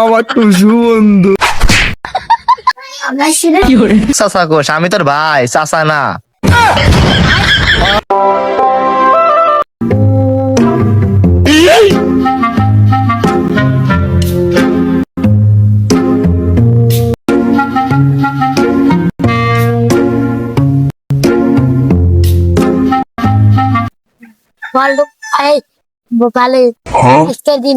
আমার টুসু চাচা কোষ আমি তোর ভাই চাচা না। ভালো ভালো। আজকের দিন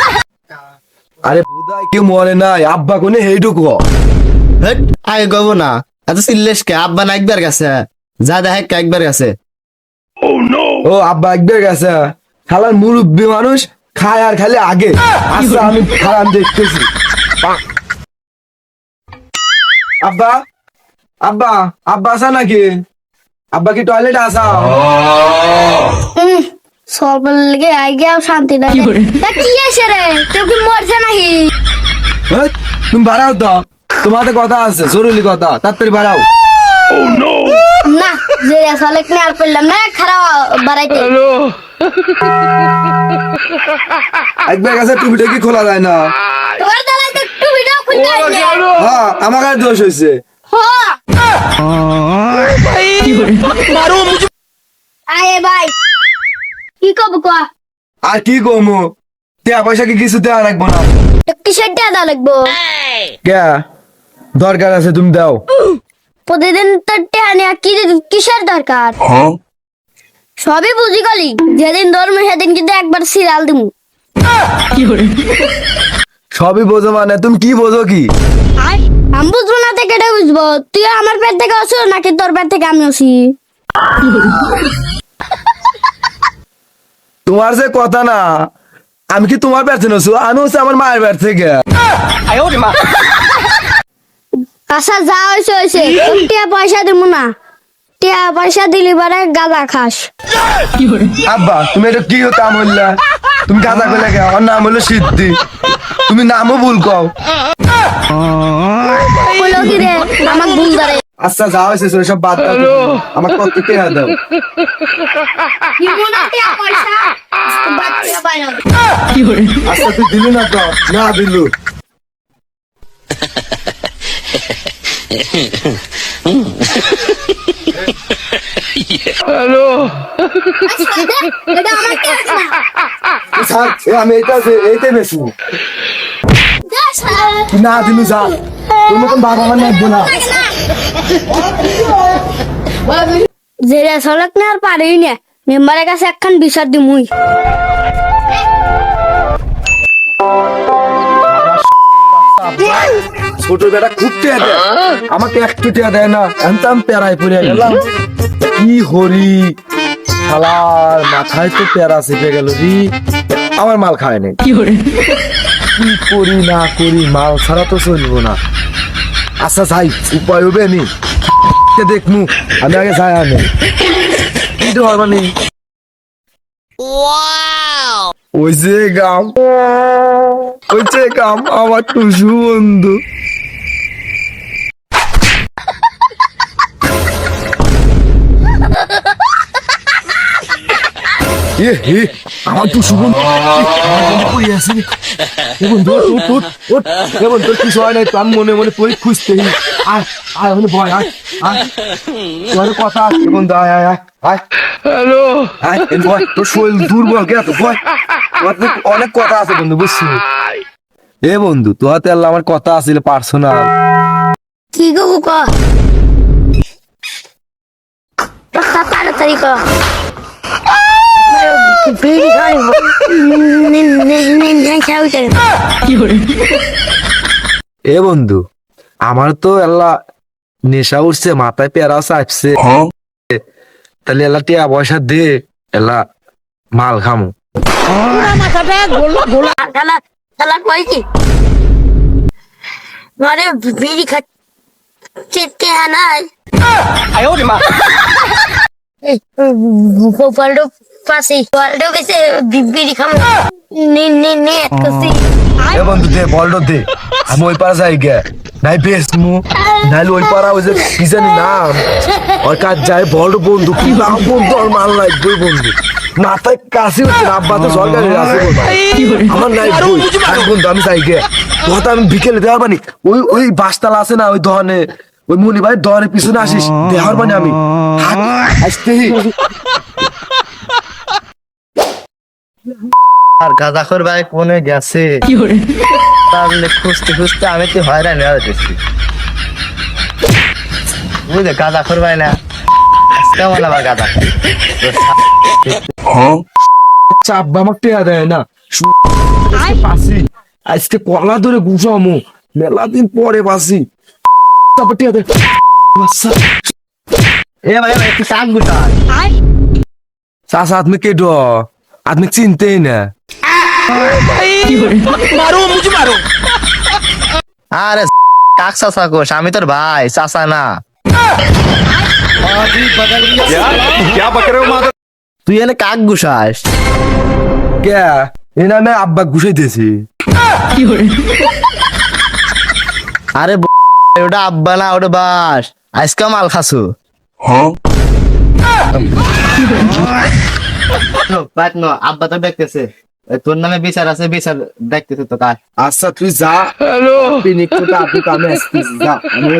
আরে বুদাই কেউ মরে নাই। আব্বা কোনে এইটুকু হেট, আগে গব না। এত সিল্লেস কে? আব্বা না একবার গেছে। যা দেখে কে একবার গেছে। ও আব্বা একবার গেছে। খালার মুরব্বী মানুষ খায় আর খালি আগে। আচ্ছা আমি খালাম দেখতেছি। আব্বা আব্বা আব্বা আসা নাকি? আব্বা কি টয়লেট আসা সব লেগে আই গিয়া শান্তি নাই। কি আছে রে? কেউ কি মরছে নাকি? তুমি বাড়াও তো। তোমাদের কথা আছে জরুরি কথা। তাড়াতাড়ি বাড়াও। না যে আসলে কি আর পেলাম না খারাপ বাড়াইতে। একবার কাছে টুপিটা কি খোলা যায় না? তোমার দালাই তো ভিডিও খুলতে হ্যাঁ আমার কাছে দোষ হয়েছে। হ্যাঁ আয়ে ভাই। কি কব কো আর কি কমু? টিয়া পয়সা কি কিছু দেওয়া রাখব না? কিসের টাকা লাগবো? কে দরকার আছে তুমি দাও। প্রতিদিন তো টাকা নেওয়া কি কিসের দরকার? সবই বুঝি গলি। যেদিন ধর্ম সেদিন কিন্তু একবার সিরিয়াল দিমু। সবই বোঝো মানে তুমি কি বোঝো কি? আমি বুঝব না থেকে এটা বুঝব? তুই আমার পেট থেকে আসো নাকি তোর পেট থেকে আমি আসি? তোমার যে কথা না আমি কি তোমার পেছনে নছু আমি হচ্ছে আমার মায়ের পেট থেকে। আচ্ছা যা হয়েছে হয়েছে। টিয়া পয়সা দিব না। টিয়া পয়সা দিলি পরে গাঁদা খাস। আব্বা তুমি এটা কি কাম হইলা তুমি গাঁদা করলে কে আমার নাম হলো সিদ্ধি। তুমি নামও ভুল কও। বলো কি রে? আমার ভুল আচ্ছা যা হয়েছে সব বাদ দাও আমার কত দাও। আচ্ছা তুই দিলি না তো? না দিলু। এটা আমার কাজ না। স্যার এ আমি এইটা এইটাই বেশি না দিলু যা। তোর মতন বাবা না জেরে না আর পারি না? মেম্বারের কাছে একখান বিচার দিমুই ছোট বেটা খুব টেয়া দেয়। আমাকে একটু টেয়া দেয় না এনতাম পেরাই পড়ে গেলাম। কি হরি শালার মাথায় তো পেয়ারা চেপে গেল রি আমার মাল খায় নাই। কি করি না করি মাল ছাড়া তো চলবো না। আচ্ছা যাই উপায় হবে নি। কে দেখমু আমি আগে যাই আমি। কি ধর মানে ওই যে গাম। ওই যে গাম আমার টুসু বন্ধু এ হে আমার আছে? এ তোর কিছু হয় নাই তো আমি মনে মনে পড়ি খুঁজতে আয় আয় ওখানে ভয় আয় আয়। তোর কথা আছে বন্ধু আয় আয় হ্যালো। আয় ভয় তোর শরীর দুর্বল কে তো ভয় অনেক কথা আছে বন্ধু বুঝছি। এ বন্ধু তোর হাতে আল্লাহ আমার কথা আছিল পার্সোনাল। কি গো ক? তাড়াতাড়ি ক। বিড়ি খাই এ বন্ধু আমার তো আল্লাহ নেশা উঠছে মাথায় পেয়ারা চাপছে। তাহলে এলা টিয়া পয়সা দে এলা মাল খামু। মানে বিড়ি খাচ্ছে নাই। এই, গোপালটো পাশে গোপালটো গেছে বিড়ি খাম। নি নি নি করছি এ বন্ধু দে বলটা দে। আমি ওই পাড়া যাই গে। নাই বেশ মু। নাইলে ওই পাড়া ওই যে কি জানি নাম। ওর কাজ যায় বলটা বন্ধু কি নাম বন্ধু আর মাল লাগবে বন্ধু। মাথায় কাশি হচ্ছে না আব্বা তো সরকারি আছে। আমার নাই বন্ধু আমি যাই গে। কথা আমি বিকেলে দেওয়ার বানি ওই ওই বাসতালা আছে না ওই দহনে ওই মুনি ভাই দহনের পিছনে আসিস। দেওয়ার বানি আমি। আসতেই আর গাজাখর ভাই কোনে গেছে? তাহলে খুঁজতে খুঁজতে আমি তো হয়রান হয়ে যেতেছি বুঝলে গাজাখর ভাই না। কেমন আবার গাজা আচ্ছা আমার টেয়া দেয় না। আজকে পাসি। আজকে কলা ধরে গুছামো। মেলা দিন পরে পাসি। আচ্ছা এ ভাই ভাই একটু কান কেডো চিনতেই না আরে কাক চাচা কোষ আমি তোর ভাই চাচা না তুই এনে কাক গুসাস কে এ নামে আব্বা গুছাইতেছি আরে ওটা আব্বা না ওটা বাস। আজকে মাল খাসু। আব্বা তো দেখতেছে। তোর নামে বিচার আছে বিচার দেখতেছে তো কার। আচ্ছা তুই যা। হ্যালো আপনি কামে আসছিস যা। আমি